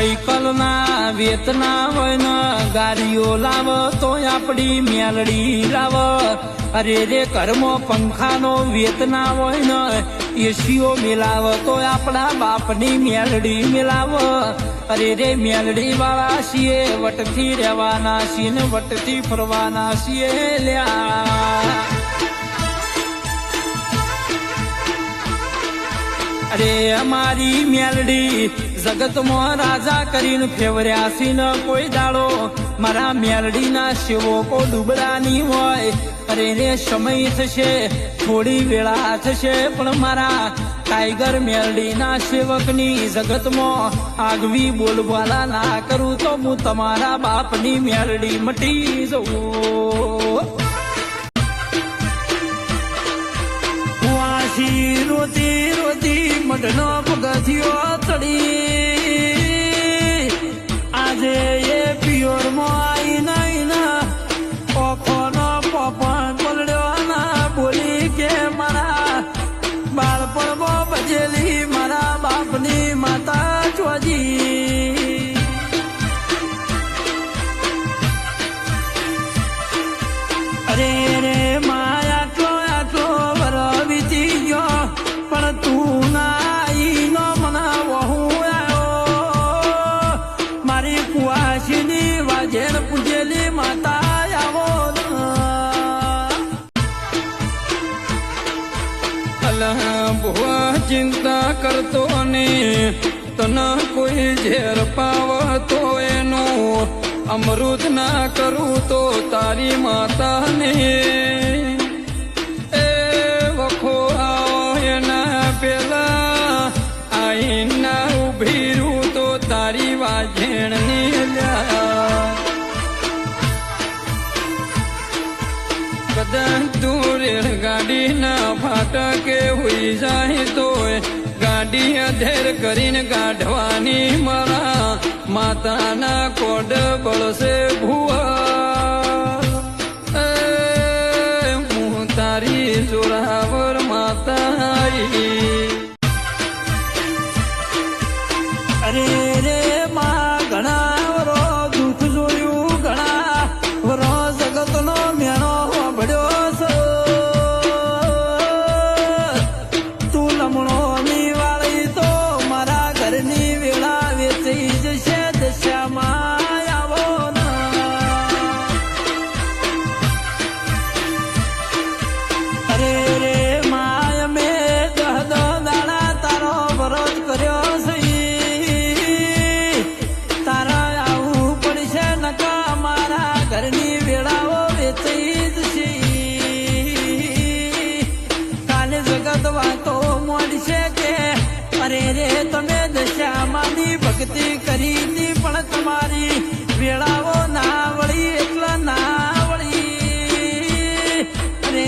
Cycle વેતના હોય ને, ગાડીઓ લાવ તો આપડી મેલડી લાવ. અરે રે ઘરમાં પંખાનો વેતના હોય ને, એસીઓ મિલાવ તો આપણા બાપની મેલડી મિલાવ. અરે રે મેલડી વાળા છીએ, વટથી રહેવાના છીએ ને વટથી ફરવાના છીએ લ્યા. અરે અમારી મેલડી જગતમાં રાજા કરીને ફેવર્યા ન કોઈ દાડો. મારા મેલડીના સેવકો ડૂબડાની હોય. અરે રે સમય થશે, થોડી વેળા થશે, પણ મારા ટાઈગર મેલડીના સેવકની જગતમાં આગવી બોલવાલા ના કરું તો હું તમારા બાપની મેલડી મટી જવું રોતી રોતી મઢનો પગથિયો રે માયા આટલો આટલો વર વીતી ગયો, પણ તું ના આઈ નો મને વહુ આવ્યો મારી કુવાસીની વાજેણ પૂજેલી માતા ચિંતા કરતો ને ઝેર પાવતો એનું અમૃત ના કરું તો તારી માતાને. એ વખો આવો એના પેલા, આઈના ઊભી રૂ તો તારી વાજેણની લ્યા. કદાચ તું રેલગાડી ના ફાટકે હોઈ તો ગાડી અધેર કરીને કાઢવાની મારા માતાના કોડ બળશે ભુવા હું તારી જોરાવર માતા. અરે રે તમે દશામાંની ભક્તિ કરી પણ તમારી વેળાઓ ના વળી એટલા ના વળી. અરે